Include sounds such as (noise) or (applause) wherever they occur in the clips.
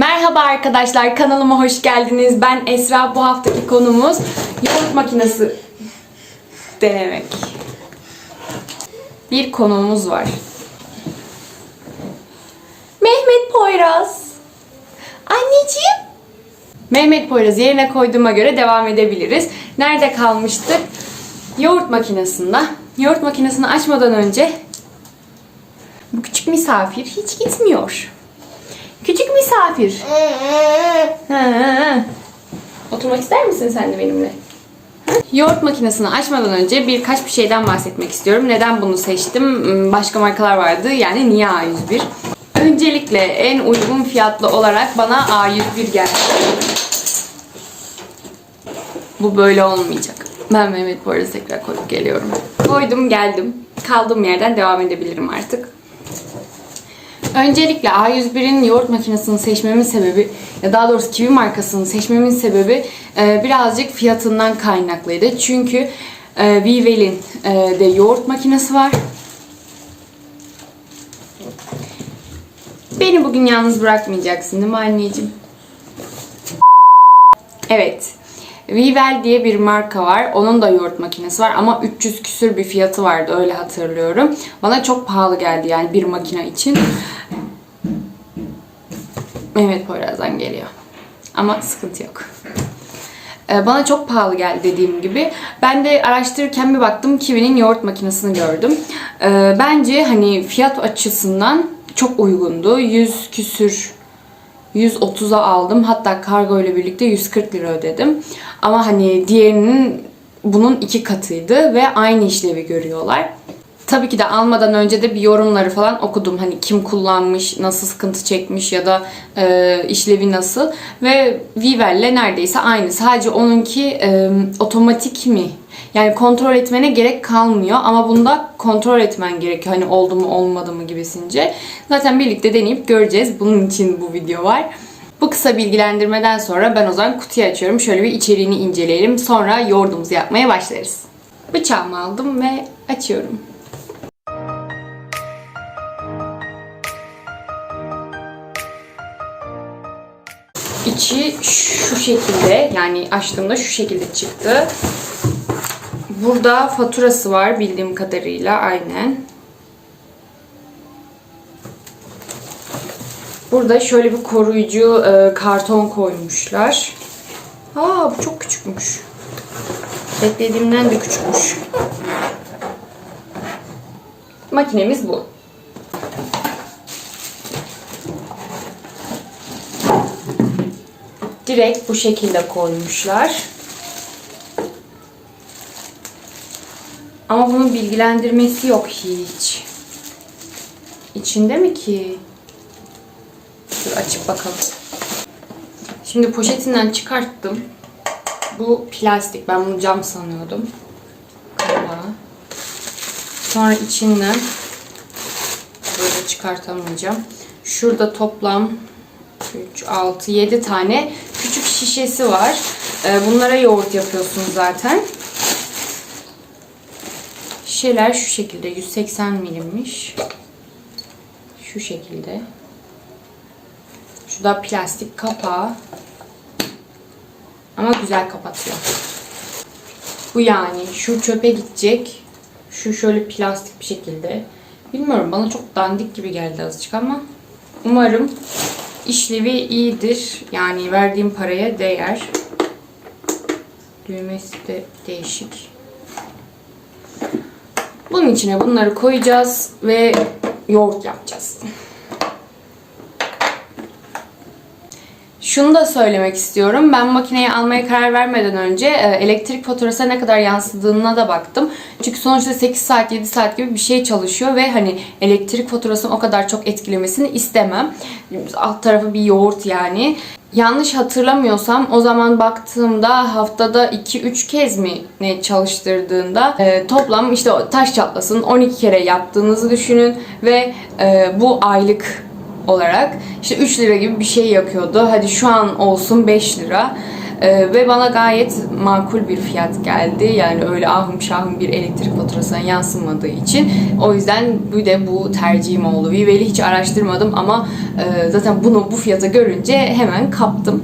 Merhaba arkadaşlar kanalıma hoş geldiniz. Ben Esra. Bu haftaki konumuz yoğurt makinesi denemek. Bir konuğumuz var. Mehmet Poyraz. Anneciğim. Mehmet Poyraz yerine koyduğuma göre devam edebiliriz. Nerede kalmıştık? Yoğurt makinesinde. Yoğurt makinesini açmadan önce bu küçük misafir hiç gitmiyor. Misafir. Ha. Oturmak ister misin sen de benimle? Yoğurt makinesini açmadan önce birkaç bir şeyden bahsetmek istiyorum. Neden bunu seçtim? Hmm, Başka markalar vardı. Yani niye A101? Öncelikle en uygun fiyatlı olarak bana A101 geldi. Bu böyle olmayacak. Ben Mehmet bu arada tekrar koyup geliyorum. Koydum geldim. Kaldığım yerden devam edebilirim artık. Öncelikle A101'in yoğurt makinesini seçmemin sebebi ya daha doğrusu Kiwi markasını seçmemin sebebi e, birazcık fiyatından kaynaklıydı. Çünkü e, Vivel'in e, de yoğurt makinesi var. Beni bugün yalnız bırakmayacaksın değil mi anneciğim? Evet. Vivel diye bir marka var. Onun da yoğurt makinesi var ama 300 küsür bir fiyatı vardı öyle hatırlıyorum. Bana çok pahalı geldi yani bir makine için. Poyraz'dan geliyor. Ama sıkıntı yok. Ee, Bana çok pahalı geldi dediğim gibi. Ben de araştırırken bir baktım Kiwi'nin yoğurt makinesini gördüm. Ee, Bence hani fiyat açısından çok uygundu. 100 küsür 130'a aldım. Hatta kargo ile birlikte 140 lira ödedim. Ama hani diğerinin bunun iki katıydı ve aynı işlevi görüyorlar. Tabii ki de almadan önce de bir yorumları falan okudum. Hani kim kullanmış, nasıl sıkıntı çekmiş ya da e, işlevi nasıl. Ve Vivel'le neredeyse aynı. Sadece onunki e, otomatik mi? Yani kontrol etmene gerek kalmıyor ama bunda kontrol etmen gerekiyor. Hani oldu mu olmadı mı gibisince. Zaten birlikte deneyip göreceğiz. Bunun için bu video var. Bu kısa bilgilendirmeden sonra ben o zaman kutuyu açıyorum. Şöyle bir içeriğini inceleyelim. Sonra yoğurdumuzu yapmaya başlarız. Bıçağımı aldım ve açıyorum. İçi şu şekilde yani açtığımda şu şekilde çıktı. Burada faturası var bildiğim kadarıyla aynen. Burada şöyle bir koruyucu e, karton koymuşlar. Aa bu çok küçükmüş. Beklediğimden de küçükmüş. Makinemiz bu. Direkt bu şekilde koymuşlar. Ama bunun bilgilendirmesi yok hiç. İçinde mi ki? Dur açıp bakalım. Şimdi poşetinden çıkarttım. Bu plastik. Ben bunu cam sanıyordum. Kapağı. Sonra içinden böyle çıkartamayacağım. Şurada toplam 3, 6, 7 tane küçük şişesi var. Ee, Bunlara yoğurt yapıyorsunuz zaten. Şişeler şu şekilde 180 milimmiş. Şu şekilde. Şu da plastik kapağı. Ama güzel kapatıyor. Bu yani şu çöpe gidecek. Şu şöyle plastik bir şekilde. Bilmiyorum bana çok dandik gibi geldi azıcık ama umarım işlevi iyidir. Yani verdiğim paraya değer. Düğmesi de değişik. Bunun içine bunları koyacağız ve yoğurt yapacağız. Şunu da söylemek istiyorum. Ben makineyi almaya karar vermeden önce e, elektrik faturasına ne kadar yansıdığına da baktım. Çünkü sonuçta 8 saat 7 saat gibi bir şey çalışıyor ve hani elektrik faturasını o kadar çok etkilemesini istemem. Alt tarafı bir yoğurt yani. Yanlış hatırlamıyorsam o zaman baktığımda haftada 2-3 kez mi ne çalıştırdığında e, toplam işte taş çatlasın 12 kere yaptığınızı düşünün ve e, bu aylık olarak işte 3 lira gibi bir şey yakıyordu. Hadi şu an olsun 5 lira. Ee, ve bana gayet makul bir fiyat geldi. Yani öyle ahım şahım bir elektrik faturasına yansımadığı için. O yüzden bir de bu tercihim oldu. Vivel'i hiç araştırmadım ama e, zaten bunu bu fiyata görünce hemen kaptım.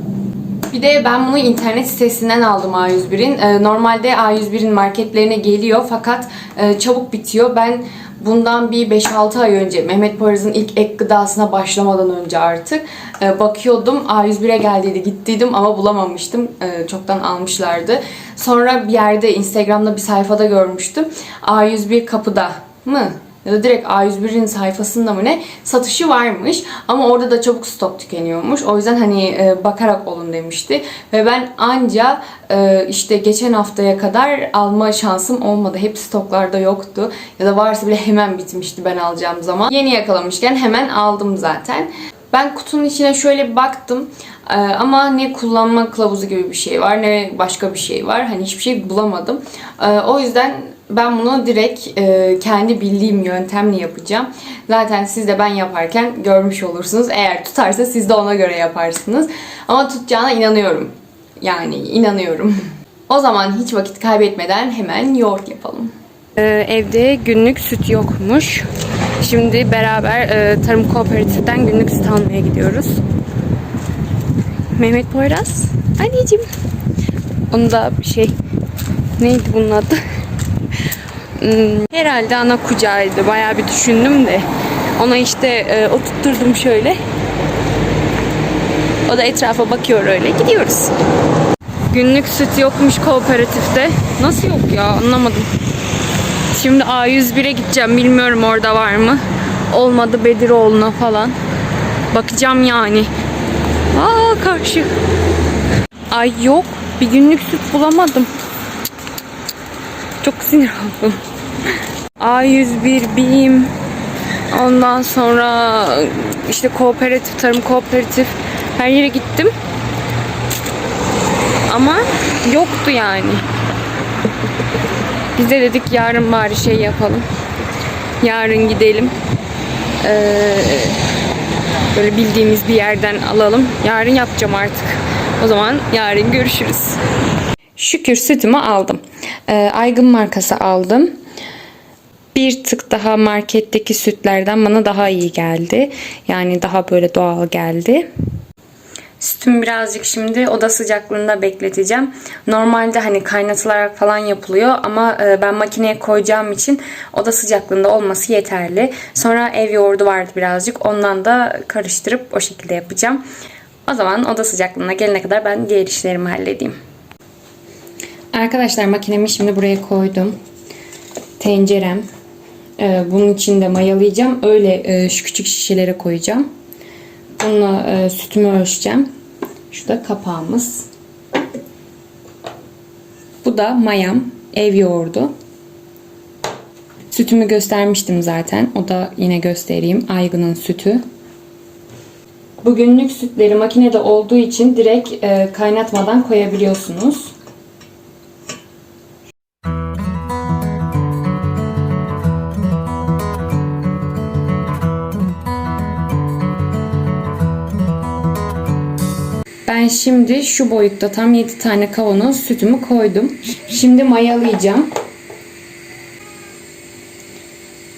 Bir de ben bunu internet sitesinden aldım A101'in. Ee, normalde A101'in marketlerine geliyor fakat e, çabuk bitiyor. Ben bundan bir 5-6 ay önce Mehmet Paraz'ın ilk ek gıdasına başlamadan önce artık e, bakıyordum. A101'e geldiydi gittiydim ama bulamamıştım. E, çoktan almışlardı. Sonra bir yerde Instagram'da bir sayfada görmüştüm. A101 kapıda mı? Ya da direkt A101'in sayfasında mı ne satışı varmış ama orada da çabuk stok tükeniyormuş. O yüzden hani e, bakarak olun demişti. Ve ben anca e, işte geçen haftaya kadar alma şansım olmadı. Hep stoklarda yoktu. Ya da varsa bile hemen bitmişti ben alacağım zaman. Yeni yakalamışken hemen aldım zaten. Ben kutunun içine şöyle bir baktım. Ee, ama ne kullanma kılavuzu gibi bir şey var ne başka bir şey var. Hani hiçbir şey bulamadım. Ee, o yüzden ben bunu direkt e, kendi bildiğim yöntemle yapacağım. Zaten siz de ben yaparken görmüş olursunuz. Eğer tutarsa siz de ona göre yaparsınız. Ama tutacağına inanıyorum. Yani inanıyorum. (laughs) O zaman hiç vakit kaybetmeden hemen yoğurt yapalım. Ee, evde günlük süt yokmuş. Şimdi beraber e, Tarım Kooperatif'ten günlük süt almaya gidiyoruz. Mehmet Poyraz. Anneciğim. Onun da şey neydi bunun adı? (laughs) Hmm, herhalde ana kucağıydı. Bayağı bir düşündüm de. Ona işte e, oturtturdum şöyle. O da etrafa bakıyor öyle. Gidiyoruz. Günlük süt yokmuş kooperatifte. Nasıl yok ya anlamadım. Şimdi A101'e gideceğim. Bilmiyorum orada var mı. Olmadı Bediroğlu'na falan. Bakacağım yani. Aa karşı. Ay yok. Bir günlük süt bulamadım. Çok sinir oldum. A101 BİM ondan sonra işte kooperatif, tarım kooperatif her yere gittim. Ama yoktu yani. Biz de dedik yarın bari şey yapalım. Yarın gidelim. Ee, böyle bildiğimiz bir yerden alalım. Yarın yapacağım artık. O zaman yarın görüşürüz. Şükür sütümü aldım. Ee, Aygın markası aldım. Bir tık daha marketteki sütlerden bana daha iyi geldi. Yani daha böyle doğal geldi. Sütümü birazcık şimdi oda sıcaklığında bekleteceğim. Normalde hani kaynatılarak falan yapılıyor ama e, ben makineye koyacağım için oda sıcaklığında olması yeterli. Sonra ev yoğurdu vardı birazcık. Ondan da karıştırıp o şekilde yapacağım. O zaman oda sıcaklığına gelene kadar ben diğer işlerimi halledeyim. Arkadaşlar makinemi şimdi buraya koydum. Tencerem. Ee, bunun içinde mayalayacağım. Öyle e, şu küçük şişelere koyacağım. Bununla e, sütümü ölçeceğim. Şu da kapağımız. Bu da mayam. Ev yoğurdu. Sütümü göstermiştim zaten. O da yine göstereyim. Aygın'ın sütü. Bugünlük sütleri makinede olduğu için direkt e, kaynatmadan koyabiliyorsunuz. Ben şimdi şu boyutta tam 7 tane kavanoz sütümü koydum. Şimdi mayalayacağım.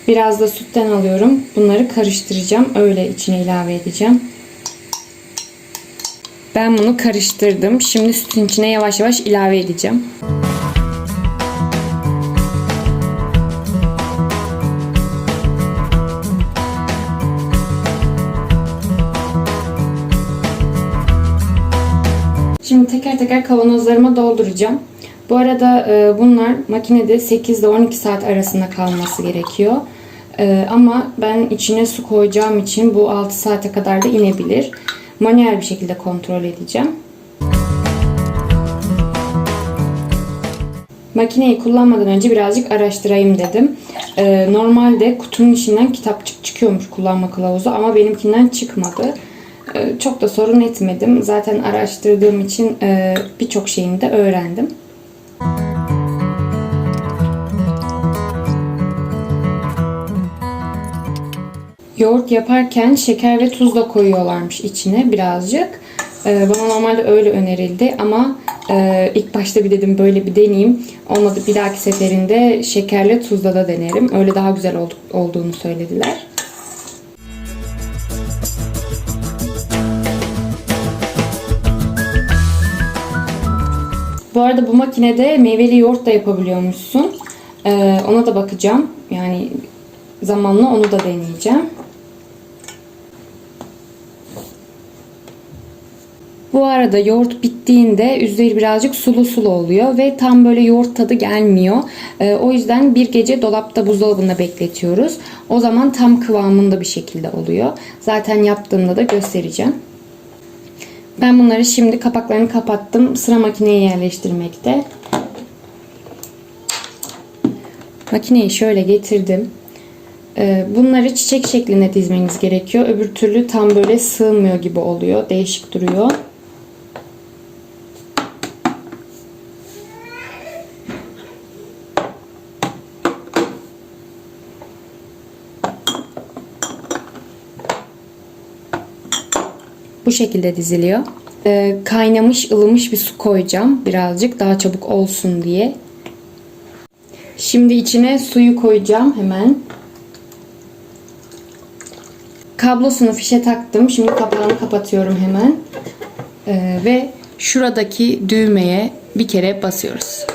Biraz da sütten alıyorum. Bunları karıştıracağım. Öyle içine ilave edeceğim. Ben bunu karıştırdım. Şimdi sütün içine yavaş yavaş ilave edeceğim. Şimdi teker teker kavanozlarıma dolduracağım. Bu arada e, bunlar makinede 8 ile 12 saat arasında kalması gerekiyor. E, ama ben içine su koyacağım için bu 6 saate kadar da inebilir. Manuel bir şekilde kontrol edeceğim. Makineyi kullanmadan önce birazcık araştırayım dedim. E, normalde kutunun içinden kitapçık çıkıyormuş kullanma kılavuzu ama benimkinden çıkmadı. E, çok da sorun etmedim. Zaten araştırdığım için e, birçok şeyini de öğrendim. yoğurt yaparken şeker ve tuz da koyuyorlarmış içine birazcık. Ee, bana normalde öyle önerildi ama e, ilk başta bir dedim böyle bir deneyeyim. Olmadı bir dahaki seferinde şekerle tuzla da denerim. Öyle daha güzel olduğunu söylediler. Arada bu makinede meyveli yoğurt da yapabiliyormuşsun. Ee, ona da bakacağım. Yani zamanla onu da deneyeceğim. Bu arada yoğurt bittiğinde üzeri birazcık sulu sulu oluyor ve tam böyle yoğurt tadı gelmiyor. Ee, o yüzden bir gece dolapta buzdolabında bekletiyoruz. O zaman tam kıvamında bir şekilde oluyor. Zaten yaptığımda da göstereceğim. Ben bunları şimdi kapaklarını kapattım. Sıra makineye yerleştirmekte. Makineyi şöyle getirdim. Ee, Bunları çiçek şeklinde dizmeniz gerekiyor. Öbür türlü tam böyle sığmıyor gibi oluyor. Değişik duruyor. Şekilde diziliyor. Ee, kaynamış, ılımış bir su koyacağım. Birazcık daha çabuk olsun diye. Şimdi içine suyu koyacağım hemen. Kablosunu fişe taktım. Şimdi kapağını kapatıyorum hemen. Ee, ve şuradaki düğmeye bir kere basıyoruz.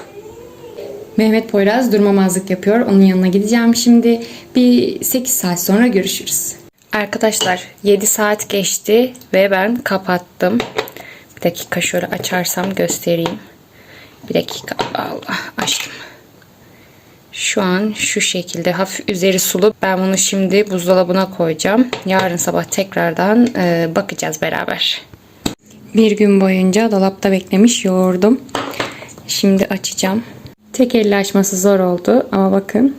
Mehmet Poyraz durmamazlık yapıyor. Onun yanına gideceğim şimdi. Bir 8 saat sonra görüşürüz. Arkadaşlar 7 saat geçti ve ben kapattım. Bir dakika şöyle açarsam göstereyim. Bir dakika. Allah açtım. Şu an şu şekilde hafif üzeri sulu. Ben bunu şimdi buzdolabına koyacağım. Yarın sabah tekrardan e, bakacağız beraber. Bir gün boyunca dolapta beklemiş yoğurdum. Şimdi açacağım. Tek elle açması zor oldu ama bakın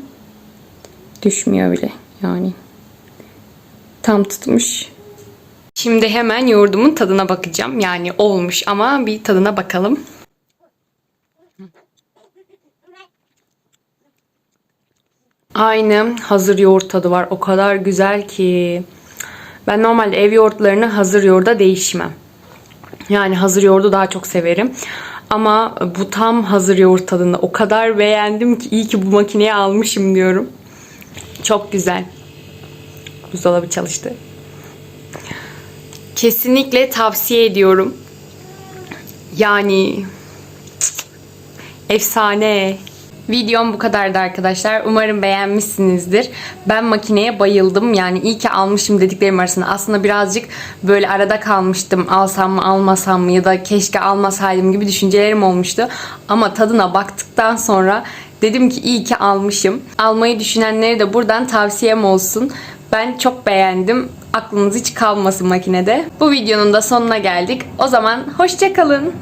düşmüyor bile yani. Tam tutmuş. Şimdi hemen yoğurdumun tadına bakacağım. Yani olmuş ama bir tadına bakalım. Aynı hazır yoğurt tadı var. O kadar güzel ki. Ben normalde ev yoğurtlarını hazır yoğurda değişmem. Yani hazır yoğurdu daha çok severim. Ama bu tam hazır yoğurt tadında. O kadar beğendim ki iyi ki bu makineye almışım diyorum. Çok güzel. Buzdolabı çalıştı. Kesinlikle tavsiye ediyorum. Yani efsane. Videom bu kadardı arkadaşlar. Umarım beğenmişsinizdir. Ben makineye bayıldım. Yani iyi ki almışım dediklerim arasında. Aslında birazcık böyle arada kalmıştım. Alsam mı almasam mı ya da keşke almasaydım gibi düşüncelerim olmuştu. Ama tadına baktıktan sonra dedim ki iyi ki almışım. Almayı düşünenlere de buradan tavsiyem olsun. Ben çok beğendim. Aklınız hiç kalmasın makinede. Bu videonun da sonuna geldik. O zaman hoşçakalın.